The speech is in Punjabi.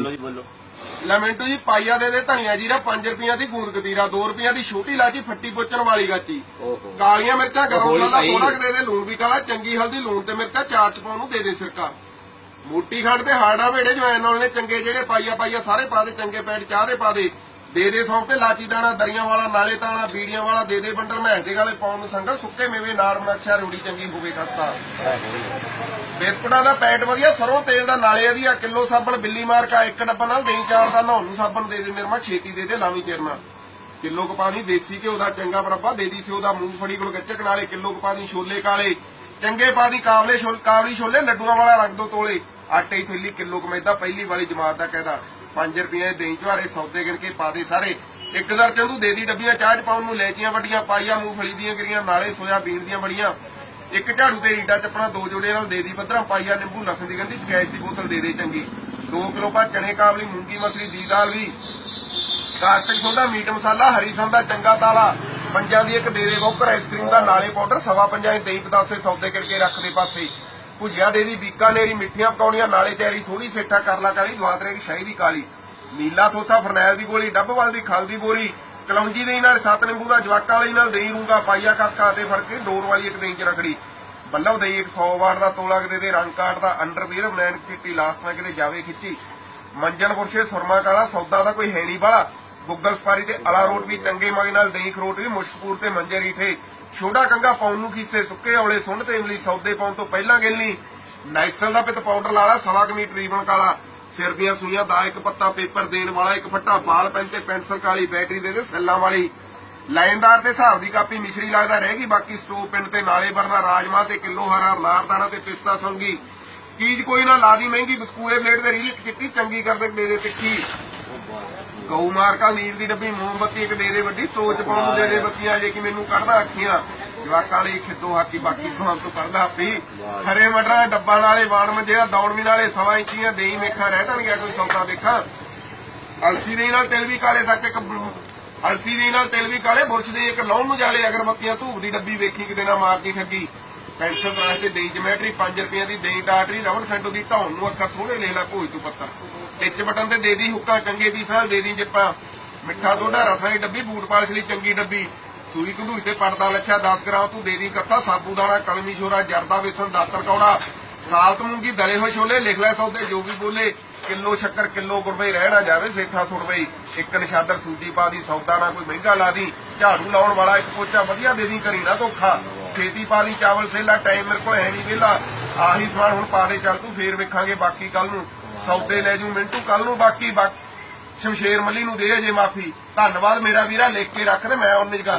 ਬੋਲੋ ਜੀ ਬੋਲੋ। ਲੈ ਮਿੰਟੂ ਜੀ ਪਾਈਆ ਦੇ ਦੇ ਧਨੀਆ ਜੀਰਾ 5 ਰੁਪਈਆਂ ਦੀ ਗੂੰਦ ਕਤੀਰਾ 2 ਰੁਪਈਆਂ ਦੀ ਛੋਟੀ ਲਾਚੀ ਫੱਟੀ ਪੁੱਚਣ ਵਾਲੀ ਗਾਚੀ। ਓਹੋ। ਕਾਲੀਆਂ ਮਿਰਚਾਂ ਗਰਮ ਮਸਾਲਾ। ਥੋੜਾ ਦੇ ਦੇ ਲੂਣ ਵੀ ਕਾਲਾ ਚੰਗੀ ਹਲਦੀ ਲੂਣ ਤੇ ਮਿਰਚਾਂ ਚਾਰ ਚ ਪਾਉਣ ਨੂੰ ਦੇ ਦੇ ਸਿਰਕਾ ਮੋਟੀ ਖੰਡ ਤੇ ਹਾਰਡਾ ਵੇੜੇ ਜਵੈਨ ਨਾਲ ਨੇ ਚੰਗੇ ਜਿਹੜੇ ਪਾਈਆ ਪਾਈਆ ਸਾਰੇ ਪਾ ਦੇ ਚੰਗੇ ਪੈਟ ਚਾਹ ਦੇ ਪਾ ਦੇ। ਦੇ ਦੇ ਸੌਂਪ ਤੇ ਲਾਚੀ ਦਾਣਾ, ਦਰੀਆਂ ਵਾਲਾ, ਨਾਲੇ ਤਾਣਾ ਬੀੜੀਆਂ ਵਾਲਾ, ਦੇ ਦੇ ਬੰਡਲ ਮਹਿੰਦੇ ਵਾਲੇ ਪਾਉਣ ਨੂੰ ਸੰਗਲ, ਸੁੱਕੇ ਮੇਵੇ ਨਾੜ ਨਕਸ਼ਾ ਰੂੜੀ ਚੰਗੀ ਹੋਵੇ ਖਸਤਾ। ਬਿਸਕੁਟਾਂ ਦਾ ਪੈਟ ਵਧੀਆ, ਸਰੋਂ ਤੇਲ ਦਾ ਨਾਲੇ ਵਧੀਆ ਕਿਲੋ ਸਾਬਣ ਬਿੱਲੀ ਮਾਰਕਾ ਇੱਕ ਡੱਬਾ ਨਾਲ ਦੇਈ ਚਾਰ ਦਾ ਨਹਾਉਣ ਨੂੰ ਸਾਬਣ ਦੇ ਦੇ ਨਿਰਮਾ ਛੇਤੀ ਦੇ ਦੇ ਲਾਵੀਂ ਚਿਰਨਾ। ਕਿਲੋ ਕਪਾਣੀ ਦੇਸੀ ਘਿਓ ਦਾ ਚੰਗਾ ਬਰਫਾ ਦੇ ਦੀ ਸਿਓ ਦਾ ਮੂੰਗਫੜੀ ਗੁੜ ਗੱਚਕ ਨਾਲੇ, ਕਿਲੋ ਕਪਾਣੀ ਛੋਲੇ ਕਾਲੇ। ਚੰਗੇ ਪਾ ਦੀ ਕਾਬਲੇ ਕਾਬਲੀ ਛੋਲੇ, ਲੱਡੂਆਂ ਵਾਲਾ ਰੰਗ ਦੋ ਤੋਲੇ। ਆਟੇ ਦੀ ਥੈਲੀ ਕਿਲੋ ਕਮੈਦਾ ਪਹਿਲੀ ਵਾਲੀ ਜਮਾਤ ਦਾ ਕਹਿਦਾ। 5 ਰੁਪਏ ਦੇਈ ਝਾਰੇ ਸੌਦੇ ਗਿਣ ਕੇ ਪਾ ਦੇ ਸਾਰੇ। ਇੱਕ ਦਰਜਨ ਤੂੰ ਦੇ ਦੀ ਡੱਬੀਆਂ, ਚਾਹ ਚ ਪਾਉਣ ਨੂੰ ਲੈਚੀਆਂ ਵੱਡੀਆਂ, ਪਾਈਆਂ ਮੂੰਗਫਲੀ ਦੀਆਂ ਗਿਰੀਆਂ, ਨਾਲੇ ਸੋਇਆ ਦੀਆਂ ਬੜੀਆਂ। ਇੱਕ ਝਾੜੂ ਤੇ ਰੀਡਾ ਚੱਪਣਾ, ਦੋ ਜੋੜੇ ਨਾਲ ਦੇ ਦੀ ਪੱਧਰਾਂ, ਪਾਈਆ ਨਿੰਬੂ, ਲਸਣ ਦੀ ਗੰਢੀ, ਸਕੈਚ ਦੀ ਬੋਤਲ ਦੇ ਦੇ ਚੰਗੀ। 2 ਕਿਲੋ ਪਾ ਚਣੇ ਕਾਬਲੀ, ਮੂੰਗੀ ਮਸਰੀ, ਦੀ ਦਾਲ ਵੀ। ਕਾਸਟਿਕ ਸੋਡਾ ਮੀਟ ਮਸਾਲਾ, ਹਰੀ ਸੰਦਾ ਚੰਗਾ ਤਾਲਾ। ਪੰਜਾਂ ਦੀ ਇੱਕ ਦੇ ਦੇ ਵੋਕਰ ਆਈਸਕ੍ਰੀਮ ਦਾ ਨਾਲੇ ਪਾਊਡਰ, ਸਵਾ ਪੰਜਾਂ ਦੀ ਦਹੀਂ ਪਤਾਸੇ ਸੌਦੇ ਕਰਕੇ ਰੱਖ ਦੇ ਪਾਸੇ। ਭੁਜਿਆ ਦੇ ਦੀ ਬੀਕਾਨੇਰੀ ਮਿੱਠੀਆਂ ਪਕੌੜੀਆਂ ਨਾਲੇ ਤਿਆਰੀ ਥੋੜੀ ਸੇਠਾ ਕਰ ਲਾ ਕਾਲੀ ਦਵਾਤਰੇ ਦੀ ਸ਼ਾਹੀ ਦੀ ਕਾਲੀ। ਨੀਲਾ ਥੋਥਾ ਫਰਨੈਲ ਦੀ ਗੋਲੀ ਡੱਬਵਾਲ ਦੀ ਖਲ ਦੀ ਬੋਰੀ ਕਲੌਂਜੀ ਦੇ ਨਾਲ ਸੱਤ ਨਿੰਬੂ ਦਾ ਜਵਾਕਾਂ ਵਾਲੀ ਨਾਲ ਦੇਈ ਰੂੰਗਾ ਪਾਈਆ ਕਸਕਾ ਦੇ ਫੜ ਕੇ ਡੋਰ ਵਾਲੀ ਇੱਕ ਦਹੀਂ ਚ ਰਗੜੀ ਬੱਲਵ ਦਹੀਂ 100 ਵਾਟ ਦਾ ਤੋਲਾ ਕਿਤੇ ਦੇ ਰੰਗ ਕਾਟ ਦਾ ਅੰਡਰਵੀਅਰ ਬਲੈਂਡ ਚਿੱਟੀ ਲਾਸਟ ਮੈਂ ਕਿਤੇ ਜਾਵੇ ਖਿੱਚੀ। ਮੰਜਨ ਪੁਰਸ਼ੇ ਸੁਰਮਾ ਕਾਲਾ, ਸੌਦਾ ਦਾ ਕੋਈ ਹੈ ਨਹੀਂ ਬਾਲਾ। ਗੁੱਗਲ ਸਪਾਰੀ ਤੇ ਅਲਾ ਰੋਟ ਵੀ ਚੰਗੇ ਮਗੇ ਨਾਲ ਦਹੀਂ ਖਰੋਟ ਵੀ ਮੁਸ਼ਕਪੂਰ ਤੇ ਮੰਜੇ ਰੀਠੇ। ਛੋਟਾ ਕੰਗਾ ਪਾਉਣ ਨੂੰ ਕੀਸੇ ਸੁੱਕੇ ਔਲੇ ਸੁੰਡ ਤੇ ਇਮਲੀ ਸੌਦੇ ਪਾਉਣ ਤੋਂ ਪਹਿਲਾਂ ਗਿਲਣੀ ਨਾਈਸਲ ਦਾ ਪਿੱਤ ਪਾਊਡਰ ਲਾ ਸਵਾ ਕਮੀਟ ਰੀਬਨ ਕਾਲਾ। ਸਿਰ ਦੀਆਂ ਸੂਈਆਂ ਦਾ ਇੱਕ ਪੱਤਾ ਪੇਪਰ ਦੇਣ ਵਾਲਾ, ਇੱਕ ਫੱਟਾ ਬਾਲ ਪੈਨ ਤੇ ਪੈਨਸਲ ਕਾਲੀ ਬੈਟਰੀ ਦੇ ਦੇ ਸੈੱਲਾਂ ਵਾਲੀ। ਲਾਈਨਦਾਰ ਤੇ ਹਿਸਾਬ ਦੀ ਕਾਪੀ ਮਿਸ਼ਰੀ ਲੱਗਦਾ ਰਹਿ ਗਈ, ਬਾਕੀ ਸਟੋਵ ਪਿੰਡ ਤੇ ਨਾਲੇ ਬਰਨਾ ਰਾਜਮਾ ਤੇ ਕਿਲੋ ਹਰਾ ਨਾਰਦਾਨਾ ਤੇ ਪਿਸਤਾ ਸੰਗੀ। ਚੀਜ਼ ਕੋਈ ਨਾ ਲਾਦੀ ਮਹਿੰਗੀ, ਬਸਕੂਏ, ਪਲੇਟ ਤੇ ਰੀਲ ਚਿੱਟੀ ਚੰਗੀ ਕਰ ਦੇ ਦੇ ਤਿੱਖੀ। ਗਊ ਮਾਰਕਾ ਨੀਲ ਦੀ ਡੱਬੀ ਮੋਮਬੱਤੀ ਇੱਕ ਦੇ ਦੇ ਵੱਡੀ ਸਟੋਰ ਚ ਪਾਉਣ ਨੂੰ ਦੇ ਦੇ ਬੱਤੀਆਂ ਜੇ ਕਿ ਮੈਨੂੰ ਕੱਢਦਾ ਅੱਖੀਆਂ। ਜਵਾਕਾਂ ਲਈ ਖਿੱਦੋ ਹਾਕੀ ਬਾਕੀ ਸਮਾਨ ਤੋਂ ਕੱਢਦਾ ਆਪੀ ਹਰੇ ਮਟਰਾਂ ਡੱਬਾ ਨਾਲੇ ਵਾਣ ਮੰਜੇ ਦਾ ਦੌੜਵੀ ਨਾਲੇ ਸਵਾ ਇੰਚੀਆਂ ਦੇਈ ਮੇਖਾਂ ਰਹਿ ਜਾਣਗੀਆਂ ਕੋਈ ਸੌਦਾ ਦੇਖਾਂ। ਅਲਸੀ ਦੇ ਨਾਲ ਤਿਲ ਵੀ ਕਾਲੇ ਸੱਚ ਇੱਕ ਅਲਸੀ ਦੇ ਨਾਲ ਤਿਲ ਵੀ ਕਾਲੇ ਬੁਰਸ਼ ਦੇ ਇੱਕ ਲਾਉਣ ਨੂੰ ਜਾਲੇ ਅਗਰਬੱਤੀਆਂ ਧੂਪ ਦੀ ਡੱਬੀ ਵੇਖੀ ਕਿਤੇ ਨਾ ਮਾਰਦੀ ਠੱਗੀ। ਪੈਨਸਲ ਬਰਾਸ਼ ਤੇ ਦੇਈ ਜਮੈਟਰੀ 5 ਰੁਪਈਆਂ ਦੀ ਦੇਈ ਟਾਟਰੀ ਰਬੜ ਸੈਂਟੋ ਦੀ ਢਾਉਣ ਨੂੰ ਅੱਖਰ ਥੋੜੇ ਲੈ ਲੈ ਭੋਜ ਤੂੰ ਪੱਤਰ। ਟਿੱਚ ਬਟਨ ਤੇ ਦੇ ਦੀ ਹੁੱਕਾ, ਚੰਗੇ ਪੀਸ ਨਾਲ ਦੇ ਦੀ ਜਿੱਪਾ ਮਿੱਠਾ ਸੋਡਾ ਰਸਾਂ ਦੀ ਡੱਬੀ, ਬੂਟ ਪਾਲਿਸ਼ ਲਈ ਚੰਗੀ ਡੱਬੀ। ਸੂਈ ਕੰਧੂਈ ਤੇ ਪੜਦਾ ਲੱਛਾ 10 ਗ੍ਰਾਮ ਤੂੰ ਦੇ ਦੀ ਕੱਥਾ ਸਾਬੂਦਾਣਾ ਕਲਮੀ ਛੋਰਾ, ਜਰਦਾ ਵੇਸਣ ਦਾਤਰ ਕੌੜਾ। ਸਾਲਤ ਮੂੰਗੀ ਦਲੇ ਹੋਏ ਛੋਲੇ, ਲਿਖ ਲੈ ਸੌਦੇ, ਜੋ ਵੀ ਬੋਲੇ। ਕਿਲੋ ਸ਼ੱਕਰ, ਕਿਲੋ ਗੁਰਬਈ ਰਹਿ ਨਾ ਜਾਵੇ ਸੇਠਾ ਸੁਣਬਈ ਇੱਕ ਨਿਸ਼ਾਦਰ ਸੂਜੀ ਪਾ ਦੀ, ਸੌਦਾ ਨਾ ਕੋਈ ਮਹਿੰਗਾ ਲਾ ਦੀ। ਝਾੜੂ ਲਾਉਣ ਵਾਲਾ ਇੱਕ ਪੋਚਾ ਵਧੀਆ ਦੇ ਦੀ ਕਰੀ ਨਾ ਧੋਖਾ। ਛੇਤੀ ਪਾ ਦੀ ਚਾਵਲ ਸੇਲਾ ਟਾਈਮ ਮੇਰੇ ਕੋਲ ਹੈ ਨਹੀਂ ਵਿਹਲਾ। ਆਹੀ ਸਮਾਨ ਹੁਣ ਪਾ ਦੇ, ਚੱਲ ਤੂੰ ਫੇਰ ਵੇਖਾਂਗੇ ਬਾਕੀ ਕੱਲ ਨੂੰ। ਸੌਦੇ ਲੈ ਜੂ ਮਿੰਟੂ ਕੱਲ ਨੂੰ ਬਾਕੀ ਬਾਕੀ ਸ਼ਮਸ਼ੇਰ ਮੱਲੀ ਨੂੰ ਦੇ ਅਜੇ ਮਾਫੀ। ਧੰਨਵਾਦ ਮੇਰਾ ਵੀਰਾ, ਲਿਖ ਕੇ ਰੱਖ ਤੇ ਮੈਂ ਉਹਨੇ ਗੱਲ